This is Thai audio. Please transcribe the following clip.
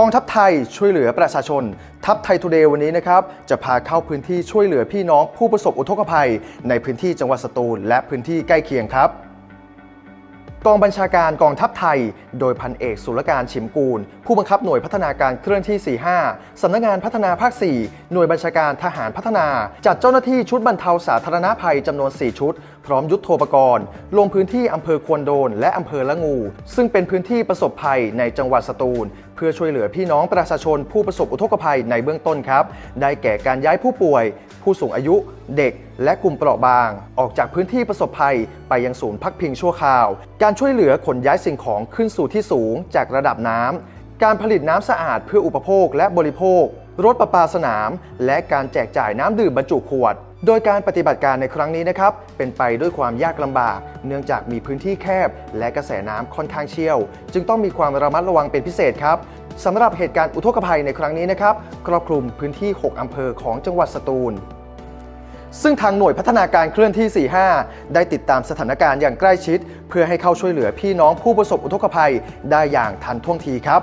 กองทัพไทยช่วยเหลือประชาชน ทัพไทยทูเดย์วันนี้นะครับ จะพาเข้าพื้นที่ช่วยเหลือพี่น้องผู้ประสบอุทกภัย ในพื้นที่จังหวัดสตูลและพื้นที่ใกล้เคียงครับ กองบัญชาการกองทัพไทย โดยพันเอกสุรการชิมกูล ผู้บังคับหน่วยพัฒนาการเคลื่อนที่ 45 สำนักงานพัฒนาภาค 4 หน่วยบัญชาการทหารพัฒนา จัดเจ้าหน้าที่ชุดบรรเทาสาธารณภัยจำนวน 4 ชุด พร้อมยุทธโธปกรณ์ ลงพื้นที่อำเภอควนโดน และอำเภอละงู ซึ่งเป็นพื้นที่ประสบภัยในจังหวัดสตูล เพื่อช่วยเหลือพี่น้องประชาชนผู้ประสบอุทกภัยในเบื้องต้นครับ ได้แก่การย้ายผู้ป่วย ผู้สูงอายุ เด็ก และกลุ่มเปราะบาง ออกจากพื้นที่ประสบภัย ไปยังศูนย์พักพิงชั่วคราว การช่วยเหลือขนย้ายสิ่งของขึ้นสู่ที่สูงจากระดับน้ำ การผลิตน้ำสะอาดเพื่ออุปโภคและบริโภค รถประปาสนาม และการแจกจ่ายน้ำดื่มบรรจุขวด โดยการปฏิบัติการในครั้งนี้นะครับ เป็นไปด้วยความยากลำบาก เนื่องจากมีพื้นที่แคบ และกระแสน้ำค่อนข้างเชี่ยว จึงต้องมีความระมัดระวังเป็นพิเศษครับสำหรับเหตุการณ์อุทกภัยในครั้งนี้นะครับครอบคลุมพื้นที่ 6 อำเภอของจังหวัดสตูลซึ่งทางหน่วยพัฒนาการเคลื่อนที่ 45 ได้ติดตามสถานการณ์อย่างใกล้ชิด เพื่อให้เข้าช่วยเหลือพี่น้องผู้ประสบอุทกภัยได้อย่างทันท่วงทีครับ